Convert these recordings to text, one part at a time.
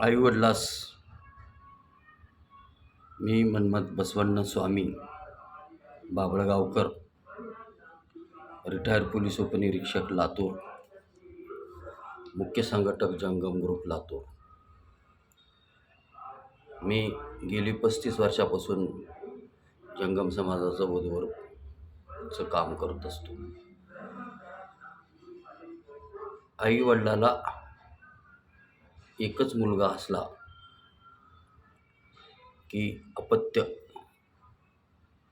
आईवडिलास मी Manmath Basavanna Swami Babalgaonkar retire police उपनिरीक्षक लातूर मुख्य संघटक जंगम ग्रुप लातूर. मी गेली पस्तीस वर्षापासून जंगम समाजाचं वधूवरचं काम करत असतो. आईवडिलाला एकच मुलगा असला की अपत्य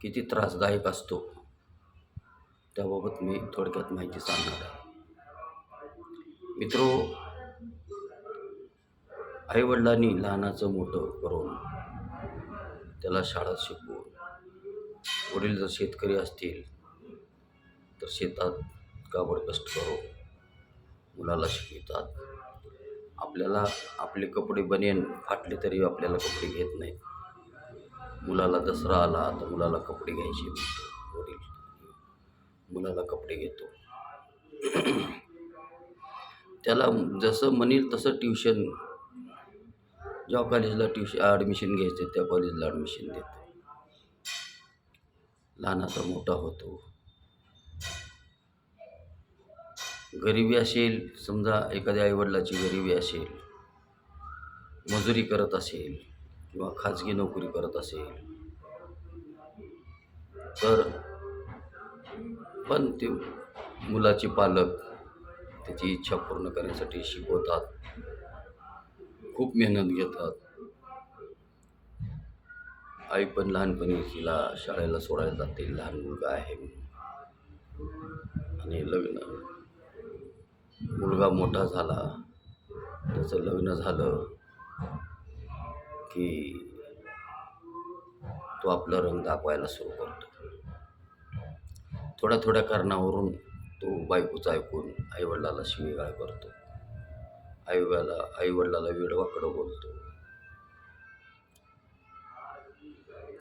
किती त्रासदायक असतो त्याबाबत मी थोडक्यात माहिती सांगणार आहे. मित्रो आईवडिलांनी लहानाचं मोठं करून त्याला शाळा शिकवून वडील जर शेतकरी असतील तर शेतात काबड कष्ट करून मुलाला शिकवितात. आपल्याला आपले कपडे बनेन फाटले तरी आपल्याला कपडे घेत नाहीत. मुलाला दसरा आला तर मुलाला कपडे घ्यायचे वडील. मुलाला कपडे घेतो. त्याला जसं म्हणेल तसं ट्युशन ज्या कॉलेजला ट्युशन ॲडमिशन घ्यायचे त्या कॉलेजला ॲडमिशन देतो. लहानाचा मोठा होतो. गरिबी असेल समजा एखाद्या आईवडिलाची गरिबी असेल मजुरी करत असेल किंवा खाजगी नोकरी करत असेल तर पण ते मुलाचे पालक त्याची इच्छा पूर्ण करण्यासाठी शिकवतात. खूप मेहनत घेतात. आई पण लहानपणी तिला शाळेला सोडायला जाते लहान मुलगा आहे आणि लग्न मुलगा मोठा झाला त्याचं लग्न झालं की तो आपला रंग दाखवायला सुरू करतो. थोड्या थोड्या कारणावरून तो बायकोचं ऐकून आईवडिलाला शिवेगाळ करतो. आईवडिला आईवडिलाला वेडवाकडं बोलतो.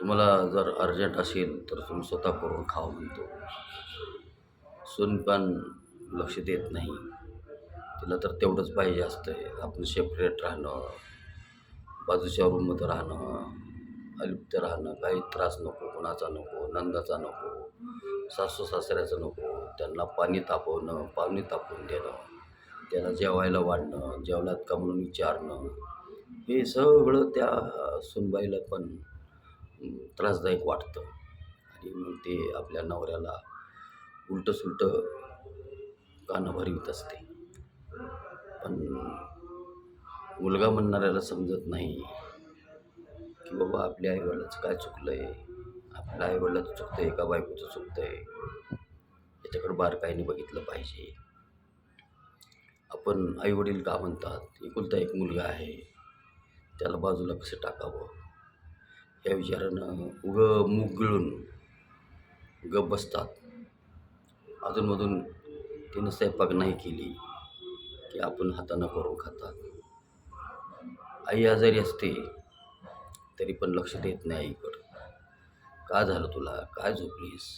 तुम्हाला जर अर्जंट असेल तर तुम्ही स्वतः करून खावा म्हणतो. सून पण लक्ष देत नाही. तिला तर तेवढंच पाहिजे असतं आपण सेपरेट राहणं बाजूच्या रूममध्ये राहणं अलिप्त राहणं काही त्रास नको कोणाचा नको नंदाचा नको सासू सासऱ्याचं नको त्यांना पाणी तापवणं पाणी तापवून देणं त्याला जेवायला वाढणं जेवणात का म्हणून विचारणं हे सगळं त्या सुनबाईला पण त्रासदायक वाटतं. आणि मग ते आपल्या नवऱ्याला उलटं सुलटं कानं भरवीत असते. पण मुलगा म्हणणाऱ्याला समजत नाही की बाबा आपल्या आईवडिलाचं काय चुकलं आहे आपल्या आईवडिलाचं चुकतं आहे का बायकोचं चुकतं आहे याच्याकडं बारकाईने बघितलं पाहिजे. आपण आईवडील का म्हणतात? एकुलता एक मुलगा आहे. त्याला बाजूला कसं टाकावं? या विचारानं उगं मूग गिळून गप बसतात. अधूनमधून तिनं स्वयंपाक नाही केली. की आपण हातानं करून खातात. आई आजारी असते तरी पण लक्ष देत नाही आईकडं का झालं तुला? काय झोपलीस?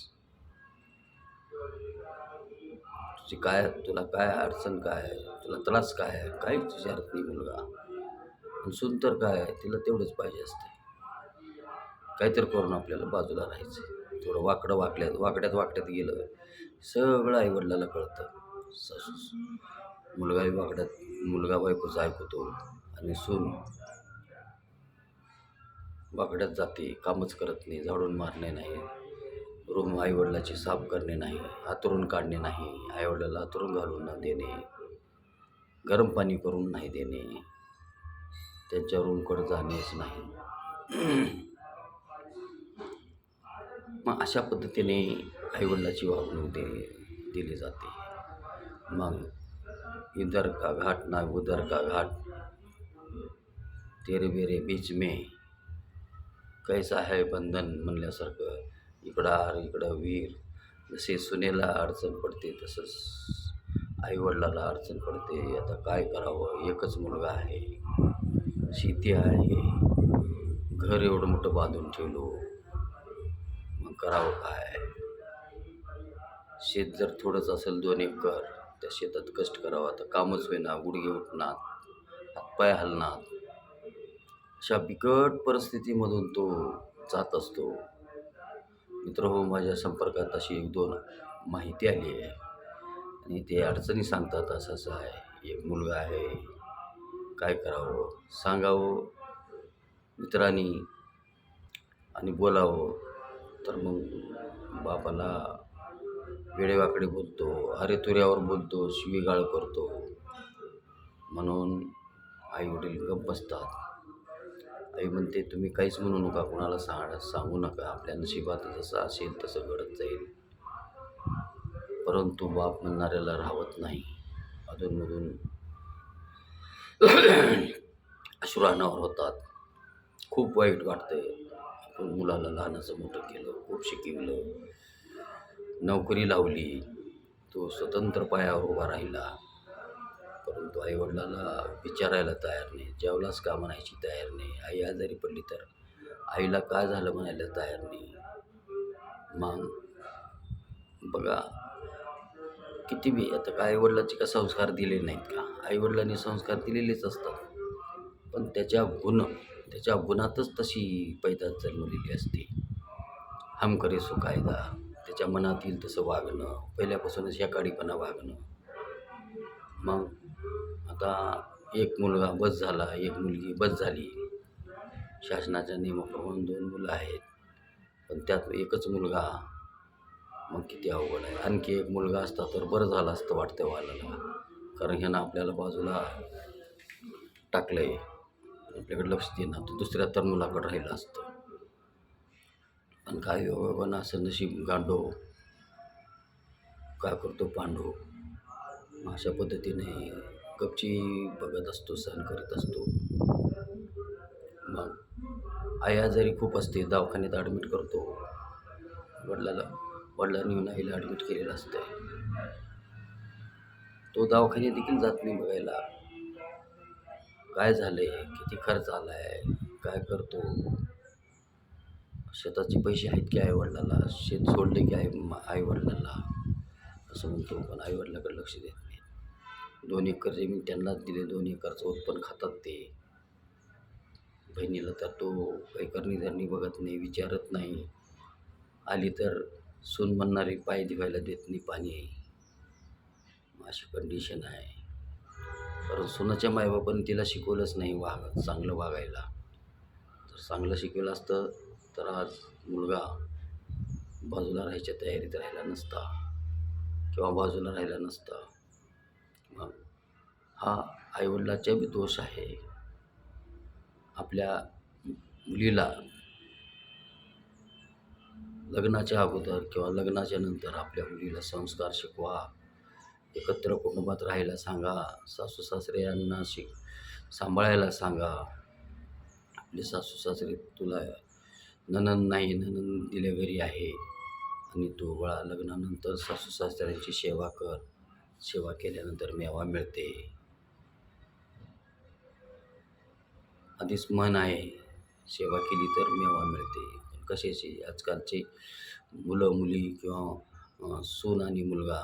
तुझी काय तुला काय अडचण काय आहे? तुला त्रास काय आहे? काहीच विचारत नाही मुलगा. पण सून तर काय आहे? तिला तेवढंच पाहिजे असते काहीतरी करून आपल्याला बाजूला राहायचं थोडं वाकडं वाकल्यात वाकड्यात वाकड्यात गेलं सगळं आईवडिलाला कळतं. सासू मुलगाही वागडत मुलगा बायकोचा ऐकतो आणि सून वागडत जाते कामच करत नाही झाडून मारणे नाही रूम आईवडिलाची साफ करणे नाही आतरून काढणे नाही आईवडिलाला आतरून घालून न देणे गरम पाणी करून नाही देणे त्यांच्या रूमकडे जाणेच नाही. मग अशा पद्धतीने आईवडिलाची वागणूक दे दिली जाते. मग इधर का घाट ना उधर का घाट। तेरे बेरे बीच में कैसा है बंधन? म्हणल्यासारखं इकडं आर इकडं वीर। जसे सुनेला अडचण पडते तसंच आईवडिलाला अडचण पडते. आता काय करावं? एकच मुलगा आहे शेती आहे. घर एवढं मोठं बांधून ठेवलो. मग करावं काय? शेत जर थोडंच असेल दोन एकर त्या शेतात कष्ट करावं. तर कामच होईना गुडघे उठणार हातपाय हलणार. अशा बिकट परिस्थितीमधून तो जात असतो. मित्र हो माझ्या संपर्कात अशी एक दोन माहिती आली आहे. आणि ते अडचणी सांगतात असं असं आहे. एक मुलगा आहे. काय करावं? सांगावं? मित्रांनी आणि बोलावं. तर मग बापाला वेडेवाकडे बोलतो अरे तुऱ्यावर बोलतो शिवीगाळ करतो. म्हणून आई वडील गप्प बसतात. आई म्हणते तुम्ही काहीच म्हणू नका कोणाला सांग सांगू नका. आपल्या नशिबात जसं असेल तसं घडत जाईल. परंतु बाप म्हणणाऱ्याला राहत नाही. अधूनमधून अश्रू अनावर होतात. खूप वाईट वाटतं आपण मुलाला लहानाचं मोठं केलं खूप शिकवलं. नोकरी लावली तो स्वतंत्र पायावर उभा राहिला. परंतु आईवडिलाला विचारायला तयार नाही. जेवलाच का म्हणायची तयार नाही. आई आजारी पडली तर आईला काय झालं म्हणायला तयार नाही. मग बघा किती बी आता काय आईवडिलाचे का संस्कार दिले नाहीत का? आईवडिलांनी संस्कार दिलेलेच असतात. पण त्याच्या गुण त्याच्या गुणातच तशी पैदास जन्मलेली असते. हम करे सो कायदा त्याच्या मनात येईल तसं वागणं पहिल्यापासूनच या वागणं. मग आता एक मुलगा बस झाला एक मुलगी बस झाली. शासनाच्या नियमाप्रमाणे दोन मुलं आहेत. पण त्यात एकच मुलगा मग किती अवघड आहे. आणखी एक मुलगा असता तर बरं झालं असतं वाटतं वालाला. कारण ह्यानं आपल्याला बाजूला टाकलं आहे आपल्याकडे लक्ष देणार तर दुसऱ्या तर मुलाकडं राहिलं असतं. पण काय योगायोगानं असं नशीब गांडो काय करतो पांडू? मग अशा पद्धतीने गपची बघत असतो सहन करीत असतो. मग आई आजारी खूप असते दवाखान्यात ॲडमिट करतो. वडिलाला वडिलांनी येऊन आईला ॲडमिट केलेलं असतं तो दवाखान्यात देखील जात नाही बघायला. काय झालं आहे किती खर्च आला आहे काय करतो? शेताचे पैसे आहेत की आईवडिलाला? शेत सोडले की आई आईवडिलाला? असं म्हणतो पण आईवडिलाकडे लक्ष देत नाही. दोन एकर जमीन त्यांनाच दिले दोन एकरचं उत्पन्न खातात ते. बहिणीला तर तो काही करणी धरणी बघत नाही विचारत नाही. आली तर सून म्हणणारी पाय दिवायला देत नाही पाणी. अशी कंडिशन आहे. कारण सोनाच्या मायबापाने तिला शिकवलंच नाही वाग चांगलं वागायला. तर चांगलं शिकवलं असतं तर आज मुलगा बाजूला राहायच्या तयारीत राहिला नसता किंवा बाजूला राहिला नसता. मग हा आईवडिलाचा बी दोष आहे. आपल्या मुलीला लग्नाच्या अगोदर किंवा लग्नाच्या नंतर आपल्या मुलीला संस्कार शिकवा एकत्र कुटुंबात राहायला सांगा सासू सासरे यांना शिक सांभाळायला सांगा. आपले सासू सासरे तुला ननन नाही ननन दिल्या घरी आहे. आणि तू बळा लग्नानंतर सासू सासऱ्यांची सेवा कर. सेवा केल्यानंतर मेवा मिळते. आधीच मन आहे सेवा केली तर मेवा मिळते. पण कशाची आजकालचे मुलं मुली किंवा सून आणि मुलगा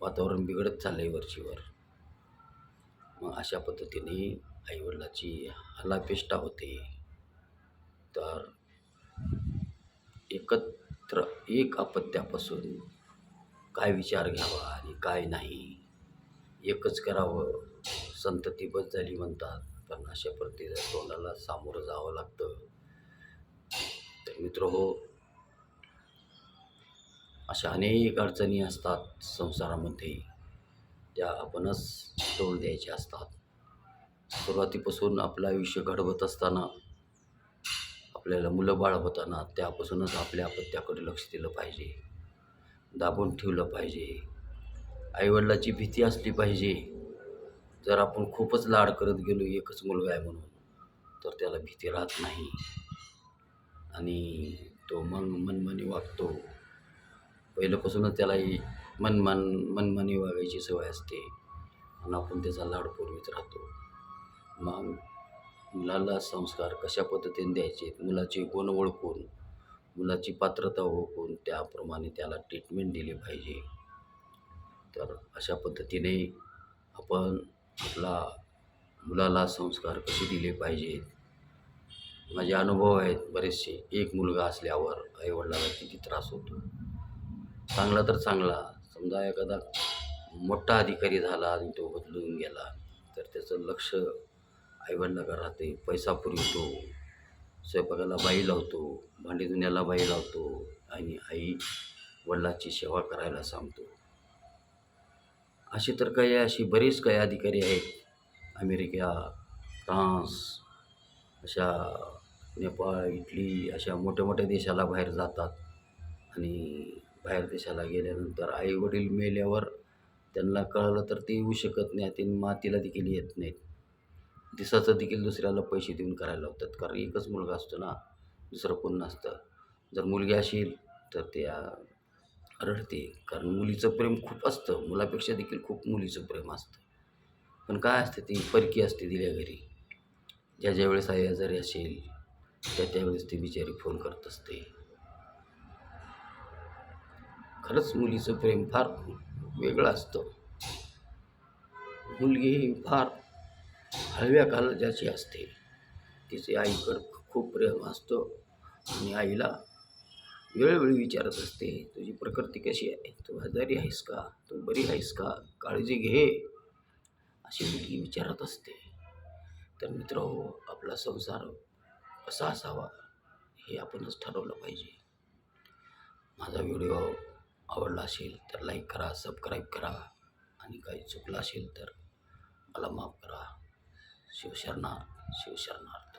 वातावरण बिघडत चाललं आहे वरचीवर मग अशा पद्धतीने आईवडिलाची हलापेष्टा होते. तर एकत्र एक अपत्यापासून काय विचार घ्यावा आणि काय नाही एकच करावं. संतती बस झाली म्हणतात पण अशा प्रति तोंडाला सामोरं जावं लागतं. तर मित्र हो अशा अनेक अडचणी असतात संसारामध्ये त्या आपणच तोंड द्यायच्या असतात. सुरुवातीपासून आपलं आयुष्य घडवत असताना आपल्याला मुलं बाळ होताना त्यापासूनच आपल्या अपत्याकडे लक्ष दिलं पाहिजे. दाबून ठेवलं पाहिजे. आईवडिलाची भीती असली पाहिजे. जर आपण खूपच लाड करत गेलो एकच मुलगा आहे म्हणून तर त्याला भीती राहत नाही. आणि तो मन मनमानी वागतो. पहिल्यापासूनच त्यालाही मनमान मनमानी वागायची सवय असते. आणि आपण त्याचा लाड पुरवीत राहतो. मग मुलाला संस्कार कशा पद्धतीने द्यायचे? मुलाचे गुण ओळखून मुलाची पात्रता ओळखून त्याप्रमाणे त्याला ट्रीटमेंट दिली पाहिजे. तर अशा पद्धतीने आपण आपला मुलाला संस्कार कसे दिले पाहिजेत? माझे अनुभव आहेत बरेचसे. एक मुलगा असल्यावर आईवडिलाला किती त्रास होतो? चांगला तर चांगला. समजा एखादा मोठा अधिकारी झाला आणि तो बदलून गेला तर त्याचं लक्ष आईवडिलाकडे राहते पैसा पुरवतो स्वयंपाकाला बाई लावतो भांडी धुण्याला बाई लावतो आणि आई वडिलाची सेवा करायला सांगतो. अशी तर काही अशी बरेच काही अधिकारी आहेत. अमेरिका फ्रान्स अशा नेपाळ इटली अशा मोठ्या मोठ्या देशाला बाहेर जातात आणि बाहेर देशाला गेल्यानंतर आई वडील मेल्यावर त्यांना कळलं तर ते येऊ शकत नाही ते मातीला देखील येत नाहीत. दिसाचं देखील दुसऱ्याला पैसे देऊन करायला लावतात. कारण एकच मुलगा असतो ना दुसरं कोण नसतं. जर मुलगी असेल तर त्या रडते. कारण मुलीचं प्रेम खूप असतं. मुलापेक्षा देखील खूप मुलीचं प्रेम असतं. पण काय असतं ती परकी असते दिल्या घरी. ज्या ज्या वेळेस आई आजारी असेल त्या त्यावेळेस ती बिचारी फोन करत असते. खरंच मुलीचं प्रेम फार वेगळं असतं. मुलगी ही फार हळव्या काळजाची असते. तिचे आईकडं खूप प्रेम असतो आणि आईला वेळोवेळी विचारत असते तुझी प्रकृती कशी आहे? तू आजारी आहेस का? तू बरी आहेस का? काळजी घे. अशी मुलगी विचारत असते. तर मित्र आपला संसार कसा असावा हे आपणच ठरवलं पाहिजे. माझा व्हिडिओ आवडला असेल तर लाईक करा सबस्क्राईब करा आणि काही चुकलं असेल तर मला माफ करा. शिवशरणार्थ शिवशरणार्थ